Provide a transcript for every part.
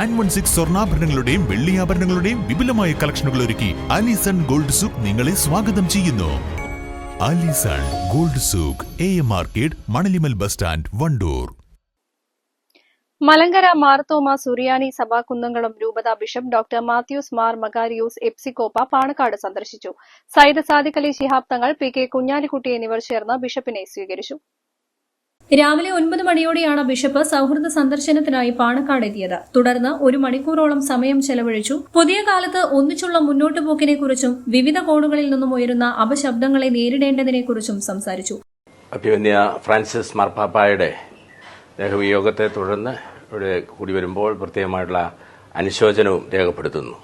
Nine one six സ്വർണാഭരണങ്ങളുടെയും വെള്ളിയാഭരണങ്ങളുടെയും വിപുലമായ കളക്ഷനുകൾ ഒരുക്കി അലിസൺ ഗോൾഡ് സൂക്ക് നിങ്ങളെ സ്വാഗതം ചെയ്യുന്നു. Alison gold souk A M market Manalimal bus stand Wandoor. Malankara Marthoma Suriyani സഭാ കുന്നംകുളം രൂപത ബിഷപ്പ് ഡോക്ടർ മാത്യൂസ് മാർ മകാരിയൂസ് എപ്സിക്കോപ്പ പാണക്കാട് സന്ദർശിച്ചു. സയ്യിദ് സാദിഖലി ശിഹാബ് തങ്ങൾ പി കെ കുഞ്ഞാലിക്കുട്ടി എന്നിവർ ചേർന്ന് ബിഷപ്പിനെ സ്വീകരിച്ചു. രാവിലെ ഒൻപത് മണിയോടെയാണ് ബിഷപ്പ് സൌഹൃദ സന്ദർശനത്തിനായി പാണക്കാട് എത്തിയത്. തുടർന്ന് ഒരു മണിക്കൂറോളം സമയം ചെലവഴിച്ചു. പുതിയ കാലത്ത് ഒന്നിച്ചുള്ള മുന്നോട്ടു പോക്കിനെക്കുറിച്ചും വിവിധ കോണുകളിൽ നിന്നും ഉയരുന്ന അപശബ്ദങ്ങളെ നേരിടേണ്ടതിനെക്കുറിച്ചും സംസാരിച്ചു. അഭിമന്യ ഫ്രാൻസിസ് മാർപ്പാപ്പായുടെ ദേഹവിയോഗത്തെ തുടർന്ന് ഇവിടെ കൂടി വരുമ്പോൾ പ്രത്യേകമായിട്ടുള്ള അനുശോചനവും രേഖപ്പെടുത്തുന്നു.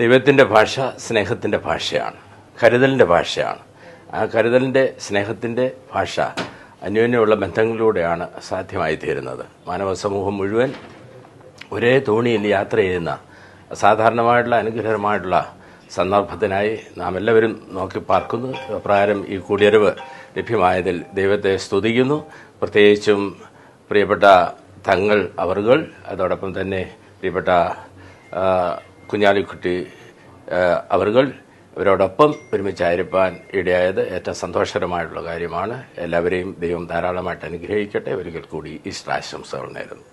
ദൈവത്തിന്റെ ഭാഷ സ്നേഹത്തിന്റെ ഭാഷയാണ്. കരുതലിന്റെ ഭാഷയാണ്. ആ കരുതലിന്റെ സ്നേഹത്തിന്റെ ഭാഷ അന്യോന്യമുള്ള ബന്ധങ്ങളിലൂടെയാണ് സാധ്യമായി തീരുന്നത് മാനവ സമൂഹം മുഴുവൻ ഒരേ തോണിയിൽ യാത്ര ചെയ്യുന്ന അസാധാരണമായിട്ടുള്ള അനുഗ്രഹമായിട്ടുള്ള സന്ദർഭത്തിനായി നാം എല്ലാവരും നോക്കി പാർക്കുന്നു. അപ്രകാരം ഈ കൂടിയറിവ് ലഭ്യമായതിൽ ദൈവത്തെ സ്തുതിക്കുന്നു. പ്രത്യേകിച്ചും പ്രിയപ്പെട്ട തങ്ങൾ അവറുകൾ അതോടൊപ്പം തന്നെ പ്രിയപ്പെട്ട കുഞ്ഞാലിക്കുട്ടി അവറുകൾ ഇവരോടൊപ്പം ഒരുമിച്ചായിരിക്കാൻ ഇടയായത് ഏറ്റവും സന്തോഷകരമായിട്ടുള്ള കാര്യമാണ്. എല്ലാവരെയും ദൈവം ധാരാളമായിട്ട് അനുഗ്രഹിക്കട്ടെ. ഒരിക്കൽ കൂടി ഈസ്റ്റർ നേരുന്നു.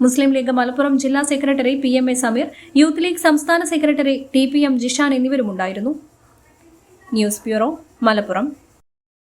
മുസ്ലിം ലീഗ് മലപ്പുറം ജില്ലാ secretary P M A Sameer Youth League സംസ്ഥാന secretary T P M Jishan എന്നിവരുമുണ്ടായിരുന്നു. News bureau Malappuram.